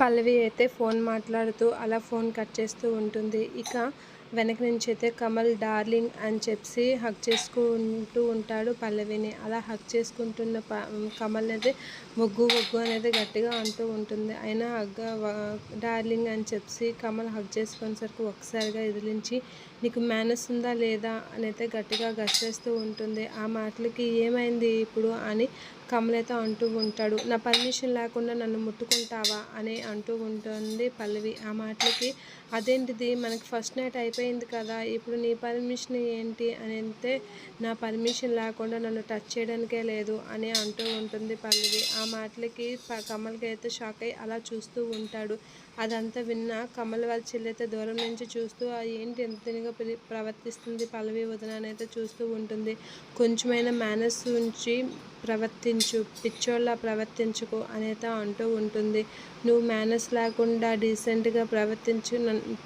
పల్లవి అయితే ఫోన్ మాట్లాడుతూ అలా ఫోన్ కట్ చేస్తూ ఉంటుంది. ఇక వెనక నుంచి అయితే కమల్ డార్లింగ్ అని చెప్పి హక్ చేసుకుంటూ ఉంటాడు పల్లవిని. అలా హక్ చేసుకుంటున్న ప కమల్ అయితే ఒగ్గు మొగ్గు అనేది గట్టిగా అంటూ ఉంటుంది. అయినా హగ్ డార్లింగ్ అని చెప్పి కమల్ హక్ చేసుకునేసరికి ఒకసారిగా ఎదిలించి నీకు మేనస్ ఉందా లేదా? అని అయితే గట్టిగా గచ్చేస్తూ ఉంటుంది. ఆ మాటలకి ఏమైంది ఇప్పుడు? అని కమల్ అయితే అంటూ ఉంటాడు. నా పర్మిషన్ లేకుండా నన్ను ముట్టుకుంటావా? అని అంటూ ఉంటుంది పల్లవి. ఆ మాటలకి అదేంటిది? మనకి ఫస్ట్ నైట్ అయిపోయింది కదా ఇప్పుడు నీ పర్మిషన్ ఏంటి అని అంటే నా పర్మిషన్ లేకుండా నన్ను టచ్ చేయడానికే లేదు అని అంటూ ఉంటుంది పల్లవి. ఆ మాటలకి కమల్కి అయితే షాక్ అయ్యి అలా చూస్తూ ఉంటాడు. అదంతా విన్న కమల్ వాళ్ళ చెల్లి అయితే దూరం నుంచి చూస్తూ "ఆ ఏంటి ఎంత ప్రవర్తిస్తుంది పల్లవి వదన అని అయితే చూస్తూ ఉంటుంది. కొంచెమైనా మేనస్ ఉంచి ప్రవర్తించు పిచ్చోళ్ళ ప్రవర్తించుకో అనేత అంటూ ఉంటుంది. నువ్వు మేనర్స్ లేకుండా డీసెంట్గా ప్రవర్తించు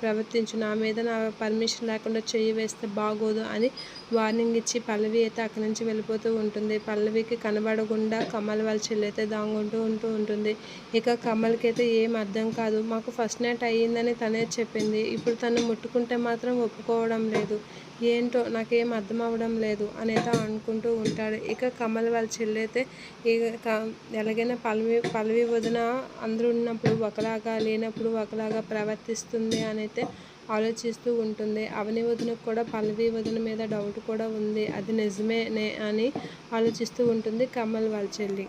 ప్రవర్తించు. నా మీద నా పర్మిషన్ లేకుండా చెయ్యి వేస్తే బాగోదు అని వార్నింగ్ ఇచ్చి పల్లవి అయితే అక్కడి నుంచి వెళ్ళిపోతూ ఉంటుంది. పల్లవికి కనబడకుండా కమల్ వాళ్ళ చెల్లి అయితే దాంగుంటూ ఉంటూ ఉంటుంది. ఇక కమల్కి అయితే ఏం అర్థం కాదు. మాకు ఫస్ట్ నైట్ అయ్యిందని తనే చెప్పింది. ఇప్పుడు తను ముట్టుకుంటే మాత్రం ఒప్పుకోవడం లేదు. ఏంటో నాకేం అర్థం అవ్వడం లేదు అనేత అనుకుంటూ ఉంటాడు. ఇక కమల్ వాళ్ళ చెల్లైతే అయితే ఎలాగైనా పల్లవి పల్లవి వదిన అందరూ ఉన్నప్పుడు ఒకలాగా లేనప్పుడు ఒకలాగా ప్రవర్తిస్తుంది అని అయితే ఆలోచిస్తూ ఉంటుంది. అవని వదినకు కూడా పల్లవి వదిన మీద డౌట్ కూడా ఉంది. అది నిజమేనే అని ఆలోచిస్తూ ఉంటుంది కమల్ వాళ్ళ చెల్లి.